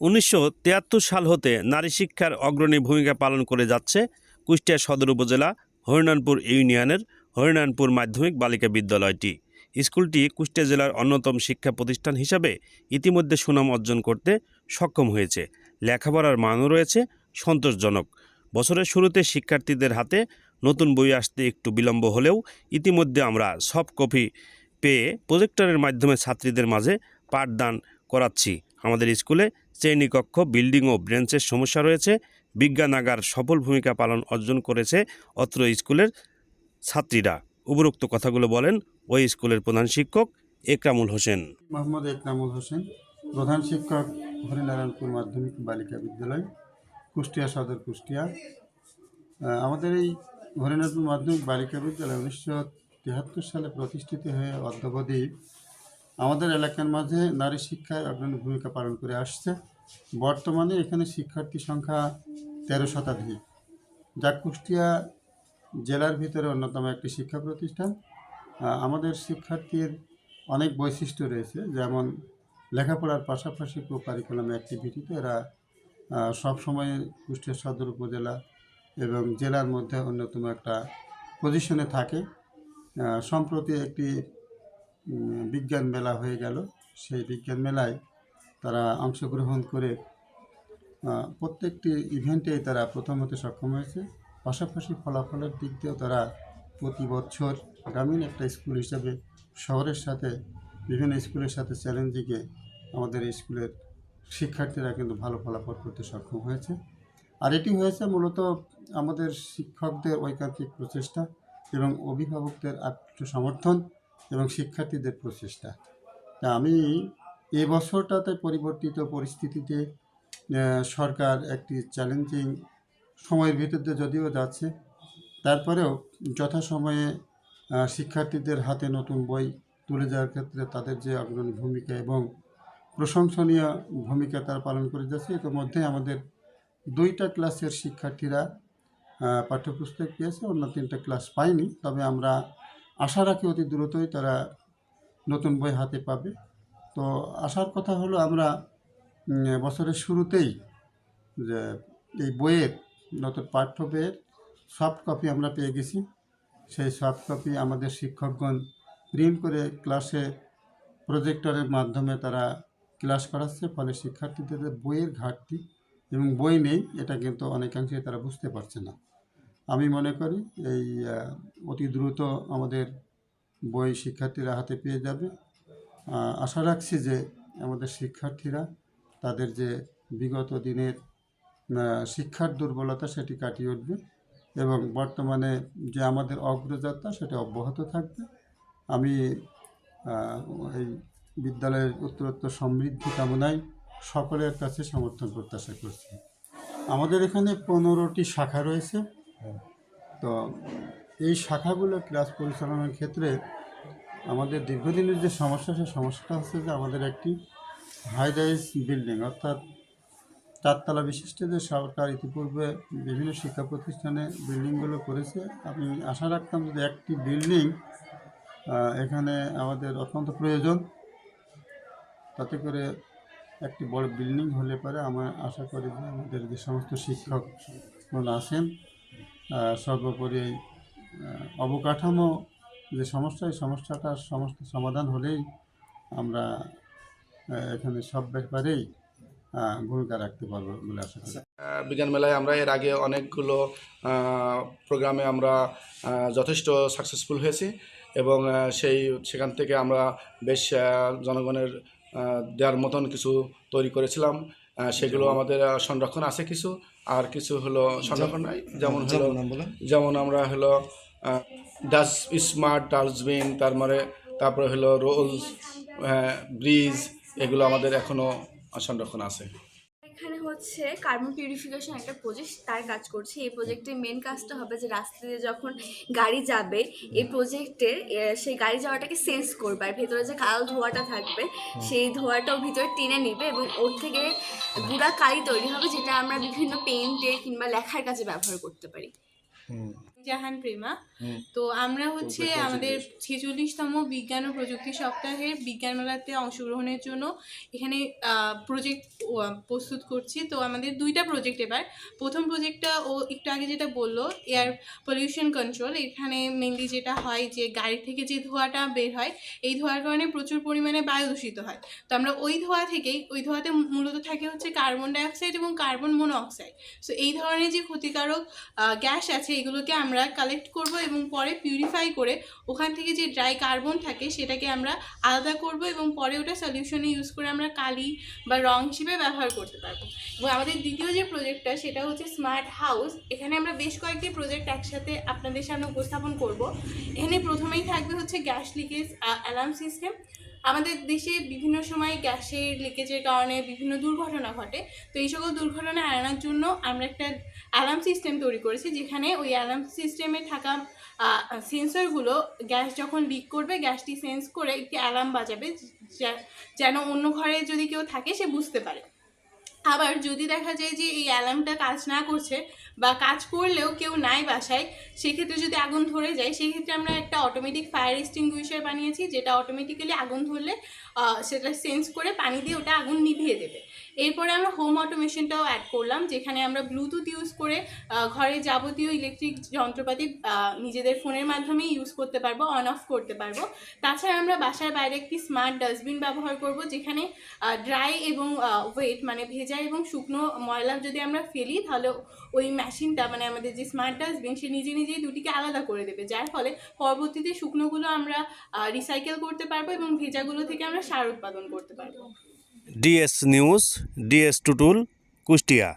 উনিশশো তিয়াত্তর সাল হতে নারী শিক্ষার অগ্রণী ভূমিকা পালন করে যাচ্ছে কুষ্টিয়া সদর উপজেলা হরিনানপুর ইউনিয়নের হরিনানপুর মাধ্যমিক বালিকা বিদ্যালয়টি। স্কুলটি কুষ্টিয়া জেলার অন্যতম শিক্ষা প্রতিষ্ঠান হিসাবে ইতিমধ্যে সুনাম অর্জন করতে সক্ষম হয়েছে। লেখাপড়ার মানও রয়েছে সন্তোষজনক। বছরের শুরুতে শিক্ষার্থীদের হাতে নতুন বই আসতে একটু বিলম্ব হলেও ইতিমধ্যে আমরা সফট কপি পেয়ে প্রজেক্টরের মাধ্যমে ছাত্রীদের মাঝে পাঠদান করাচ্ছি। আমাদের স্কুলে শ্রেণীকক্ষ, বিল্ডিং ও ব্রেঞ্চের সমস্যা রয়েছে। বিজ্ঞানাগার সফল ভূমিকা পালন অর্জন করেছে অত্র স্কুলের ছাত্রীরা। উপরোক্ত কথাগুলো বলেন ওই স্কুলের প্রধান শিক্ষক একরামুল হোসেন। মোহাম্মদ একরামুল হোসেন, প্রধান শিক্ষক হরিনারায়ণপুর মাধ্যমিক বালিকা বিদ্যালয়, কুষ্টিয়া সদর কুষ্টিয়া। আমাদের এই হরিনারায়ণপুর মাধ্যমিক বালিকা বিদ্যালয় উনিশশো তিয়াত্তর সালে প্রতিষ্ঠিত হয়ে অদ্যাবধি আমাদের এলাকার মাঝে নারী শিক্ষায় অগ্রণী ভূমিকা পালন করে আসছে। বর্তমানে এখানে শিক্ষার্থী সংখ্যা তেরো শতাধিক। যা কুষ্টিয়া জেলার ভিতরে অন্যতম একটি শিক্ষা প্রতিষ্ঠান। আমাদের শিক্ষার্থীর অনেক বৈশিষ্ট্য রয়েছে, যেমন লেখাপড়ার পাশাপাশি কো কারিকুলাম অ্যাক্টিভিটিতে এরা সবসময় কুষ্টিয়া সদর উপজেলা এবং জেলার মধ্যে অন্যতম একটা পজিশনে থাকে। সম্প্রতি একটি বিজ্ঞান মেলা হয়ে গেল। সেই বিজ্ঞান মেলায় তারা অংশগ্রহণ করে প্রত্যেকটি ইভেন্টেই তারা প্রথম হতে সক্ষম হয়েছে। পাশাপাশি ফলাফলের দিক দিয়েও তারা প্রতি বছর গ্রামীণ একটা স্কুল হিসাবে শহরের সাথে, বিভিন্ন স্কুলের সাথে চ্যালেঞ্জিংয়ে আমাদের স্কুলের শিক্ষার্থীরা কিন্তু ভালো ফলাফল করতে সক্ষম হয়েছে। আর এটি হয়েছে মূলত আমাদের শিক্ষকদের ঐকান্তিক প্রচেষ্টা এবং অভিভাবকদের আত্ম সমর্থন এবং শিক্ষার্থীদের প্রচেষ্টা। তা আমি এই বছরটাতে পরিবর্তিত পরিস্থিতিতে সরকার একটি চ্যালেঞ্জিং সময়ের ভিতর যদিও যাচ্ছে, তারপরেও যথাসময়ে শিক্ষার্থীদের হাতে নতুন বই তুলে যাওয়ার ক্ষেত্রে তাদের যে অগ্রণী ভূমিকা এবং প্রশংসনীয় ভূমিকা তারা পালন করে যাচ্ছে ইতিমধ্যে আমাদের দুইটা ক্লাসের শিক্ষার্থীরা পাঠ্যপুস্তক পেয়েছে, অন্য তিনটা ক্লাস পায়নি। তবে আমরা আশা রাখি অতি দ্রুতই তারা নতুন বই হাতে পাবে। তো আসার কথা হলো আমরা বছরের শুরুতেই যে এই বইয়ের নতুন পাঠ্য বইয়ের সফট কপি আমরা পেয়ে গেছি। সেই সফট কপি আমাদের শিক্ষকগণ প্রিন্ট করে ক্লাসে প্রজেক্টরের মাধ্যমে তারা ক্লাস করাচ্ছে। ফলে শিক্ষার্থীদের বইয়ের ঘাটতি এবং বই নেই, এটা কিন্তু অনেকাংশে তারা বুঝতে পারছে না। আমি মনে করি এই অতি দ্রুত আমাদের বই শিক্ষার্থীরা হাতে পেয়ে যাবে। আশা রাখছি যে আমাদের শিক্ষার্থীরা তাদের যে বিগত দিনের শিক্ষার দুর্বলতা সেটি কাটিয়ে উঠবে এবং বর্তমানে যে আমাদের অগ্রযাত্রা সেটা অব্যাহত থাকবে। আমি এই বিদ্যালয়ের উত্তরোত্তর সমৃদ্ধি কামনায় সকলের কাছে সমর্থন প্রত্যাশা করছি। আমাদের এখানে পনেরোটি শাখা রয়েছে। তো এই শাখাগুলো ক্লাস পরিচালনার ক্ষেত্রে আমাদের দীর্ঘদিনের যে সমস্যা সেই সমস্যাটা হচ্ছে যে আমাদের একটি হাই রাইজ বিল্ডিং অর্থাৎ চারতলা বিশিষ্ট যে সরকার ইতিপূর্বে বিভিন্ন শিক্ষা প্রতিষ্ঠানে বিল্ডিংগুলো করেছে। আমি আশা রাখতাম যে একটি বিল্ডিং এখানে আমাদের অত্যন্ত প্রয়োজন। তাতে করে একটি বড় বিল্ডিং হলে পরে আমার আশা করি যে আমাদের যে সমস্ত শিক্ষকগুলো আছেন আহ, সর্বোপরি অবকাঠামো যে সমস্যা, এই সমস্যাটার সমস্ত সমাধান হলেই আমরা এখানে সব ব্যাপারেই ভূমিকা রাখতে পারব বলে আশা করি। বিজ্ঞান মেলায় আমরা এর আগে অনেকগুলো প্রোগ্রামে আমরা যথেষ্ট সাকসেসফুল হয়েছি এবং সেই, সেখান থেকে আমরা বেশ জনগণের দেওয়ার মতন কিছু তৈরি করেছিলাম। সেগুলো আমাদের সংরক্ষণ আছে কিছু আর কিছু হলো সংরক্ষণ নাই যেমন হলো যেমন আমরা হলো ডাস স্মার্ট ডাস্টবিন তারপরে মানে তারপরে হলো রোলস ব্রিজ এগুলো আমাদের এখনও সংরক্ষণ আছে। হচ্ছে কার্বন পিউরিফিকেশন একটা প্রজেক্ট তার কাজ করছে। এই প্রজেক্টের মেন কাজটা হবে যে রাস্তা দিয়ে যখন গাড়ি যাবে এই প্রজেক্টে সেই গাড়ি যাওয়াটাকে সেন্স করবে। আর ভেতরে যে কাল ধোয়াটা থাকবে সেই ধোয়াটাও ভিতরে টেনে নিবে এবং ওর থেকে গুঁড়া কালি তৈরি হবে যেটা আমরা বিভিন্ন পেন্টে কিংবা লেখার কাজে ব্যবহার করতে পারি। জাহান প্রেমা। তো আমরা হচ্ছে আমাদের ছেচল্লিশতম বিজ্ঞান ও প্রযুক্তি সপ্তাহের বিজ্ঞান মেলাতে অংশগ্রহণের জন্য এখানে প্রজেক্ট প্রস্তুত করছি। তো আমাদের দুইটা প্রজেক্ট এবার। প্রথম প্রজেক্টটা ও একটু আগে যেটা বলল এয়ার পলিউশন কন্ট্রোল এখানে মেনলি যেটা হয় যে গাড়ি থেকে যে ধোঁয়াটা বের হয় এই ধোঁয়ার কারণে প্রচুর পরিমাণে বায়ু দূষিত হয়। তো আমরা ওই ধোঁয়া থেকেই ওই ধোঁয়াতে মূলত থাকে হচ্ছে কার্বন ডাইঅক্সাইড এবং কার্বন মনোঅক্সাইড সো এই ধরনের যে ক্ষতিকারক গ্যাস আছে এগুলোকে আমরা কালেক্ট করব এবং পরে পিউরিফাই করে ওখান থেকে যে ড্রাই কার্বন থাকে সেটাকে আমরা আলাদা করব এবং পরে ওটা সলিউশনে ইউজ করে আমরা কালি বা রং হিসেবে ব্যবহার করতে পারব। এবং আমাদের দ্বিতীয় যে প্রজেক্টটা সেটা হচ্ছে স্মার্ট হাউস এখানে আমরা বেশ কয়েকটি প্রজেক্ট একসাথে আপনাদের সামনে উপস্থাপন করব। এখানে প্রথমেই থাকবে হচ্ছে গ্যাস লিকেজ অ্যালার্ম সিস্টেম আমাদের দেশে বিভিন্ন সময় গ্যাসের লিকেজের কারণে বিভিন্ন দুর্ঘটনা ঘটে। তো এই সকল দুর্ঘটনা এড়ানোর জন্য আমরা একটা অ্যালার্ম সিস্টেম তৈরি করেছি, যেখানে ওই অ্যালার্ম সিস্টেমে থাকা সেন্সরগুলো গ্যাস যখন লিক করবে, গ্যাসটি সেন্স করে একটি অ্যালার্ম বাজাবে যেন অন্য ঘরে যদি কেউ থাকে সে বুঝতে পারে। আবার যদি দেখা যায় যে এই অ্যালার্মটা কাজ না করছে বা কাজ করলেও কেউ নাই বাসায়, সেক্ষেত্রে যদি আগুন ধরে যায়, সেক্ষেত্রে আমরা একটা অটোমেটিক ফায়ার এক্সটিংগুইশার বানিয়েছি, যেটা অটোমেটিক্যালি আগুন ধরলে সেটা সেন্স করে পানি দিয়ে ওটা আগুন নিভিয়ে দেবে। এরপরে আমরা হোম অটোমেশনটাও অ্যাড করলাম, যেখানে আমরা ব্লুটুথ ইউজ করে ঘরে যাবতীয় ইলেকট্রিক যন্ত্রপাতি নিজেদের ফোনের মাধ্যমেই ইউজ করতে পারব অন অফ করতে পারব। তাছাড়া আমরা বাসার বাইরে একটি স্মার্ট ডাস্টবিন ব্যবহার করব, যেখানে ড্রাই এবং ওয়েট মানে ভেজা এবং শুকনো ময়লা যদি আমরা ফেলি, তাহলে ওই মেশিনটা মানে আমাদের যে স্মার্ট ডাস্টবিন সে নিজে নিজেই দুটিকে আলাদা করে দেবে। যার ফলে পরবর্তীতে শুকনোগুলো আমরা রিসাইকেল করতে পারব এবং ভেজাগুলো থেকে আমরা সার উৎপাদন করতে পারব। DS news DS Tutul Kushtia.